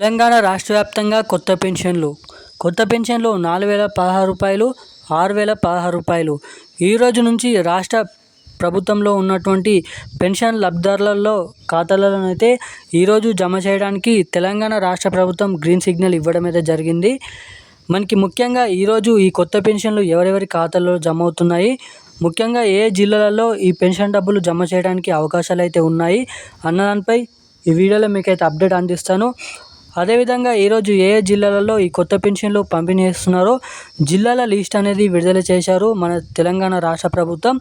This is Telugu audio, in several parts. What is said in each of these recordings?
తెలంగాణ రాష్ట్ర వ్యాప్తంగా కొత్త పెన్షన్లు. కొత్త పెన్షన్లు నాలుగు వేల పదహారు రూపాయలు ఆరు వేల పదహారు రూపాయలు. ఈ రోజు నుంచి రాష్ట్ర ప్రభుత్వంలో ఉన్నటువంటి పెన్షన్ లబ్ధిదారులలో ఖాతాలలోనైతే ఈరోజు జమ చేయడానికి తెలంగాణ రాష్ట్ర ప్రభుత్వం గ్రీన్ సిగ్నల్ ఇవ్వడం అయితే జరిగింది. మనకి ముఖ్యంగా ఈరోజు ఈ కొత్త పెన్షన్లు ఎవరెవరి ఖాతాల్లో జమ అవుతున్నాయి? ముఖ్యంగా ఏ జిల్లాలలో ఈ పెన్షన్ డబ్బులు జమ చేయడానికి అవకాశాలు అయితే ఉన్నాయి? అన్న దానిపై ఈ వీడియోలో మీకైతే అప్డేట్ అందిస్తాను. అదేవిధంగా ఈరోజు ఏ ఏ జిల్లాలలో ఈ కొత్త పెన్షన్లు పంపిణీ చేస్తున్నారో జిల్లాల లిస్ట్ అనేది విడుదల చేశారు మన తెలంగాణ రాష్ట్ర ప్రభుత్వం.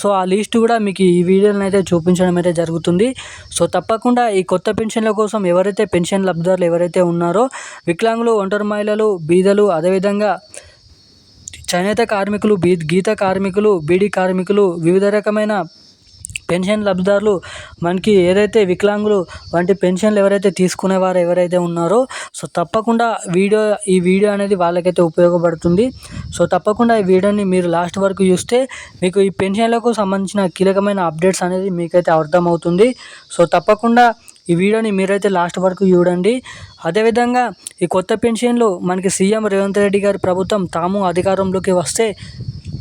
సో ఆ లిస్ట్ కూడా మీకు ఈ వీడియోలను అయితే చూపించడం అయితే జరుగుతుంది. సో తప్పకుండా ఈ కొత్త పెన్షన్ల కోసం ఎవరైతే పెన్షన్ లబ్ధిదారులు ఎవరైతే ఉన్నారో వికలాంగులు ఒంటరి మహిళలు బీదలు అదేవిధంగా చేనేత కార్మికులు బీ గీత కార్మికులు బీడీ కార్మికులు వివిధ రకమైన పెన్షన్ లబ్ధిదారులు మనకి ఏదైతే వికలాంగులు వంటి పెన్షన్లు ఎవరైతే తీసుకునేవారు ఎవరైతే ఉన్నారో సో తప్పకుండా వీడియో ఈ వీడియో అనేది వాళ్ళకైతే ఉపయోగపడుతుంది. సో తప్పకుండా ఈ వీడియోని మీరు లాస్ట్ వరకు చూస్తే మీకు ఈ పెన్షన్లకు సంబంధించిన కీలకమైన అప్డేట్స్ అనేది మీకైతే అర్థమవుతుంది. సో తప్పకుండా ఈ వీడియోని మీరైతే లాస్ట్ వరకు చూడండి. అదేవిధంగా ఈ కొత్త పెన్షన్లు మనకి సీఎం రేవంత్ రెడ్డి గారి ప్రభుత్వం తాము అధికారంలోకి వస్తే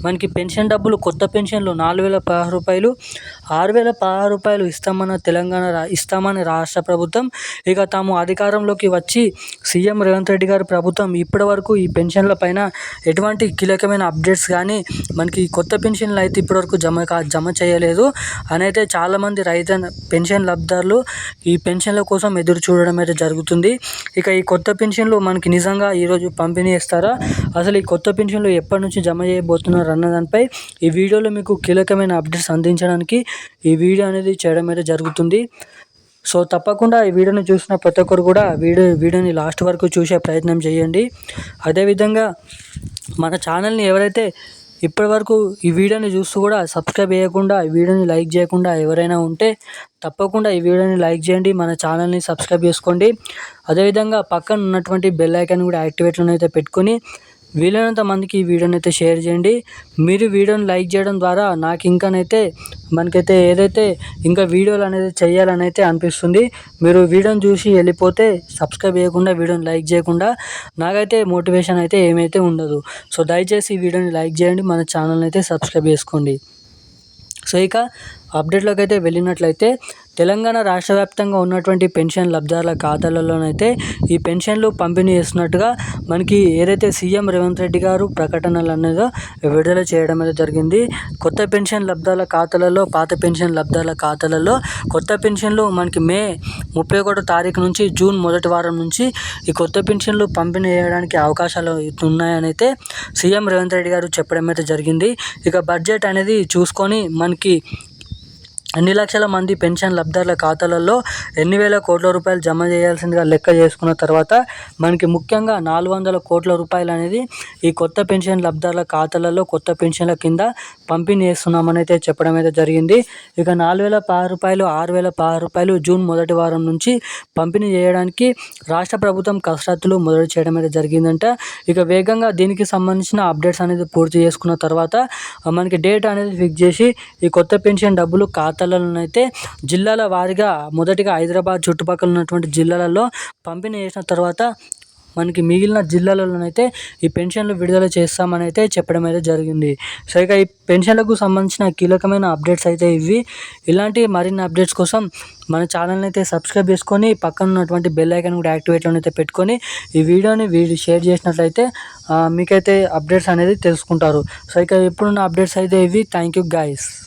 మనకి పెన్షన్ డబ్బులు కొత్త పెన్షన్లు నాలుగు వేల పదహారు రూపాయలు ఆరు వేల పదహారు రూపాయలు ఇస్తామన్న తెలంగాణ ఇస్తామని రాష్ట్ర ప్రభుత్వం. ఇక తాము అధికారంలోకి వచ్చి సీఎం రేవంత్ రెడ్డి గారి ప్రభుత్వం ఇప్పటి వరకు ఈ పెన్షన్ల పైన ఎటువంటి కీలకమైన అప్డేట్స్ కానీ మనకి కొత్త పెన్షన్లు అయితే ఇప్పటివరకు జమ కా జమ చేయలేదు. అని అయితే చాలామంది రైతు పెన్షన్ లబ్ధిదారులు ఈ పెన్షన్ల కోసం ఎదురు చూడడం అయితే జరుగుతుంది. ఇక ఈ కొత్త పెన్షన్లు మనకి నిజంగా ఈరోజు పంపిణీ చేస్తారా? అసలు ఈ కొత్త పెన్షన్లు ఎప్పటి నుంచి జమ చేయబోతున్నారు అన్న దానిపై ఈ వీడియోలో మీకు కీలకమైన అప్డేట్స్ అందించడానికి ఈ వీడియో అనేది చేయడం అయితే జరుగుతుంది. సో తప్పకుండా ఈ వీడియోని చూసిన ప్రతి ఒక్కరు కూడా వీడియో వీడియోని లాస్ట్ వరకు చూసే ప్రయత్నం చేయండి. అదేవిధంగా మన ఛానల్ని ఎవరైతే ఇప్పటివరకు ఈ వీడియోని చూస్తూ కూడా సబ్స్క్రైబ్ చేయకుండా ఈ వీడియోని లైక్ చేయకుండా ఎవరైనా ఉంటే తప్పకుండా ఈ వీడియోని లైక్ చేయండి మన ఛానల్ని సబ్స్క్రైబ్ చేసుకోండి. అదేవిధంగా పక్కన ఉన్నటువంటి బెల్ ఐకాన్ కూడా యాక్టివేట్లోనైతే పెట్టుకొని వీలైనంత మందికి ఈ వీడియోని అయితే షేర్ చేయండి. మీరు వీడియోని లైక్ చేయడం ద్వారా నాకు ఇంకానైతే మనకైతే ఏదైతే ఇంకా వీడియోలు అనేది చేయాలని అయితే అనిపిస్తుంది మీరు వీడియోని చూసి వెళ్ళిపోతే సబ్స్క్రైబ్ చేయకుండా వీడియోని లైక్ చేయకుండా నాకైతే మోటివేషన్ అయితే ఏమైతే ఉండదు. సో దయచేసి ఈ వీడియోని లైక్ చేయండి మన ఛానల్ని అయితే సబ్స్క్రైబ్ చేసుకోండి. సో ఇక అప్డేట్లోకి అయితే వెళ్ళినట్లయితే తెలంగాణ రాష్ట్ర వ్యాప్తంగా ఉన్నటువంటి పెన్షన్ లబ్ధిదారుల ఖాతాలలోనైతే ఈ పెన్షన్లు పంపిణీ చేస్తున్నట్టుగా మనకి ఏదైతే సీఎం రేవంత్ రెడ్డి గారు ప్రకటనలు అనేదో విడుదల చేయడం అనేది జరిగింది. కొత్త పెన్షన్ లబ్ధాల ఖాతాలలో పాత పెన్షన్ లబ్ధాల ఖాతాలలో కొత్త పెన్షన్లు మనకి మే ముప్పై ఒకటో తారీఖు నుంచి జూన్ మొదటి వారం నుంచి ఈ కొత్త పెన్షన్లు పంపిణీ చేయడానికి అవకాశాలు ఉన్నాయని అయితే సీఎం రేవంత్ రెడ్డి గారు చెప్పడం అయితే జరిగింది. ఇక బడ్జెట్ అనేది చూసుకొని మనకి ఎన్ని లక్షల మంది పెన్షన్ లబ్ధిదారుల ఖాతాలలో ఎన్ని వేల కోట్ల రూపాయలు జమ చేయాల్సిందిగా లెక్క చేసుకున్న తర్వాత మనకి ముఖ్యంగా నాలుగు వందల కోట్ల రూపాయలు అనేది ఈ కొత్త పెన్షన్ లబ్ధిదారుల ఖాతాలలో కొత్త పెన్షన్ల కింద పంపిణీ చేస్తున్నామని అయితే చెప్పడం అయితే జరిగింది. ఇక నాలుగు వేల పది రూపాయలు ఆరు వేల పది రూపాయలు జూన్ మొదటి వారం నుంచి పంపిణీ చేయడానికి రాష్ట్ర ప్రభుత్వం కసరత్తులు మొదలు చేయడం అయితే జరిగిందంట. ఇక వేగంగా దీనికి సంబంధించిన అప్డేట్స్ అనేది పూర్తి చేసుకున్న తర్వాత మనకి డేట్ అనేది ఫిక్స్ చేసి ఈ కొత్త పెన్షన్ డబ్బులు ఖాతా అయితే జిల్లాల వారీగా మొదటిగా హైదరాబాద్ చుట్టుపక్కల ఉన్నటువంటి జిల్లాలలో పంపిణీ చేసిన తర్వాత మనకి మిగిలిన జిల్లాలలోనైతే ఈ పెన్షన్లు విడుదల చేస్తామని అయితే చెప్పడం అయితే జరిగింది. సరిగా ఈ పెన్షన్లకు సంబంధించిన కీలకమైన అప్డేట్స్ అయితే ఇవి. ఇలాంటి మరిన్ని అప్డేట్స్ కోసం మన ఛానల్ని అయితే సబ్స్క్రైబ్ చేసుకొని పక్కన ఉన్నటువంటి బెల్ ఐకాన్ కూడా యాక్టివేట్లో అయితే పెట్టుకొని ఈ వీడియోని వీడియో షేర్ చేసినట్లయితే మీకైతే అప్డేట్స్ అనేది తెలుసుకుంటారు. సో ఇక ఇప్పుడున్న అప్డేట్స్ అయితే ఇవి. Thank you guys.